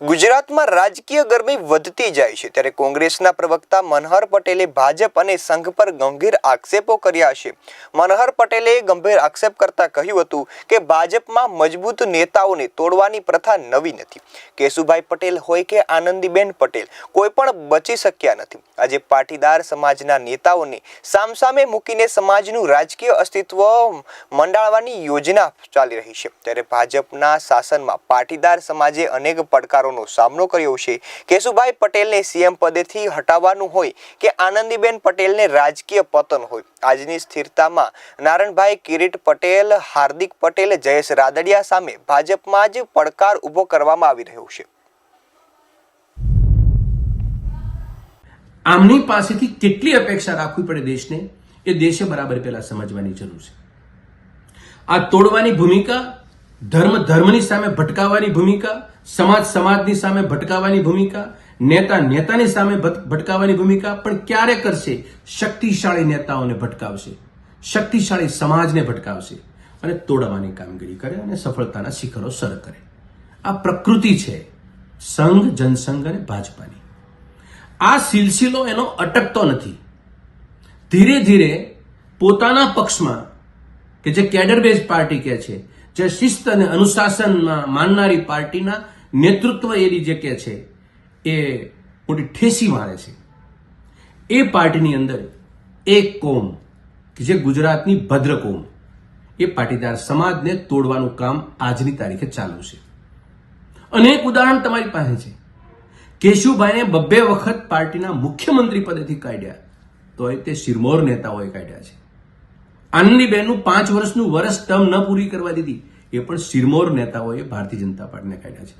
ગુજરાતમાં રાજકીય ગરમી વધતી જાય છે. ત્યારે કોંગ્રેસના પ્રવક્તા મનહર પટેલે ભાજપ અને સંઘ પર ગંભીર આક્ષેપો કર્યા છે. મનહર પટેલે ગંભીર આક્ષેપ કરતા કહ્યું હતું કે ભાજપમાં મજબૂત નેતાઓને તોડવાની પ્રથા નવી નથી. કેશુભાઈ પટેલ હોય કે આનંદીબેન પટેલ, કોઈ પણ બચી શક્યા નથી. આજે પાટીદાર સમાજના નેતાઓને સામસામે મૂકીને સમાજનું રાજકીય અસ્તિત્વ મંડાળવાની યોજના ચાલી રહી છે. ત્યારે ભાજપના શાસનમાં પાટીદાર સમાજે અનેક પડકારોનો સામનો કર્યો છે. કેશુભાઈ પટેલને સીએમ પદેથી હટાવવાનું હોય કે આનંદીબેન પટેલને રાજકીય પતન હોય? આજની સ્થિરતામાં નારણભાઈ કિરીટ પટેલ, હાર્દિક પટેલ, જયેશ રાદડિયા સામે ભાજપમાં જ પડકાર ઊભો કરવામાં આવી રહ્યો છે. આમની પાસેથી કેટલી અપેક્ષા રાખવી પડે દેશને? એ દેશે બરાબર પહેલા સમજવાની જરૂર છે. આ તોડવાની ભૂમિકા ધર્મ, ધર્મની સામે ભટકાવાની ભૂમિકા, સમાજ, સમાજની સામે ભટકાવવાની ભૂમિકા, નેતા, નેતાની સામે ભટકાવાની ભૂમિકા, પણ ક્યારે કરશે? શક્તિશાળી નેતાઓને ભટકાવશે. શક્તિશાળી સમાજને ભટકાવશે. અને તોડવાની કામગીરી કરે અને સફળતાના શિખરો સર કરે. આ પ્રકૃતિ છે, સંઘ, જનસંઘ અને ભાજપાની. આ સિલસિલો એનો અટકતો નથી. ધીરે ધીરે પોતાના પક્ષમાં, કે જે કેડર બેઝ પાર્ટી કે છે જે શિસ્ત અને અનુશાસનમાં માનનારી પાર્ટીના નેતૃત્વ એની જે કે છે, એ મોટી ઠેસી મારે છે. એ પાર્ટીની અંદર એક કોમ, કે જે ગુજરાતની ભદ્ર કોમ, એ પાટીદાર સમાજને તોડવાનું કામ આજની તારીખે ચાલુ છે. અનેક ઉદાહરણ તમારી પાસે છે. કેશુભાઈને બબ્બે વખત પાર્ટીના મુખ્યમંત્રી પદેથી કાઢ્યા, તોય તે શિરમોર નેતાઓએ કાઢ્યા છે. આનંદીબેનનું પાંચ વર્ષનું વર્ષ ટર્મ ન પૂરી કરવા દીધી. એ પણ શિરમોર નેતાઓએ ભારતીય જનતા પાર્ટીને કાઢ્યા છે.